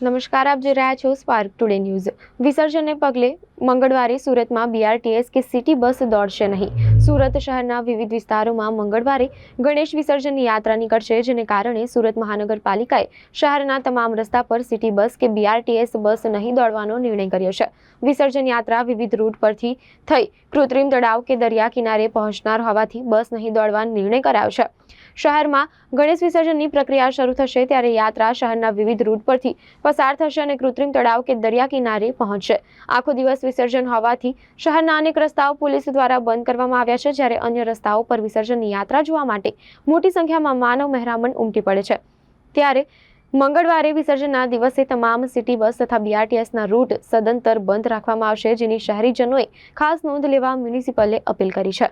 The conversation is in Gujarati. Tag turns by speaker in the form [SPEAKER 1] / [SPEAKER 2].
[SPEAKER 1] નમસ્કાર, આપ જોઈ રહ્યા છો સ્પાર્ક ટુડે ન્યૂઝ વિસર્જનને પગલે મંગળવારે સુરતમાં બીઆરટીએસ કે સિટી બસ દોડશે નહીં. સુરત શહેરના વિવિધ વિસ્તારોમાં મંગળવારે ગણેશ વિસર્જનની યાત્રા નીકળશે, જેને કારણે સુરત મહાનગરપાલિકાએ શહેરના તમામ રસ્તા પર સિટી બસ કે બીઆરટીએસ બસ નહીં દોડવાનો નિર્ણય કર્યો છે. વિસર્જન યાત્રા વિવિધ રૂટ પરથી થઈ કૃત્રિમ તળાવ કે દરિયા કિનારે પહોંચનાર હોવાથી બસ નહીં દોડવાનો નિર્ણય કરાયો છે. શહેરમાં ગણેશ વિસર્જનની પ્રક્રિયા શરૂ થશે ત્યારે યાત્રા શહેરના વિવિધ રૂટ પરથી પસાર થશે અને કૃત્રિમ તળાવ કે દરિયા કિનારે પહોંચશે. આખો દિવસ વિસર્જન હોવાથી શહેરના અનેક રસ્તાઓ પોલીસ દ્વારા બંધ કરવામાં આવ્યા છે, જ્યારે અન્ય રસ્તાઓ પર વિસર્જનની યાત્રા જોવા માટે મોટી સંખ્યામાં માનવ મહેરામણ ઉમટી પડે છે. ત્યારે મંગળવારે વિસર્જનના દિવસે તમામ સિટી બસ તથા બીઆરટીએસના રૂટ સદંતર બંધ રાખવામાં આવશે, જેની શહેરીજનોએ ખાસ નોંધ લેવા મ્યુનિસિપલે અપીલ કરી છે.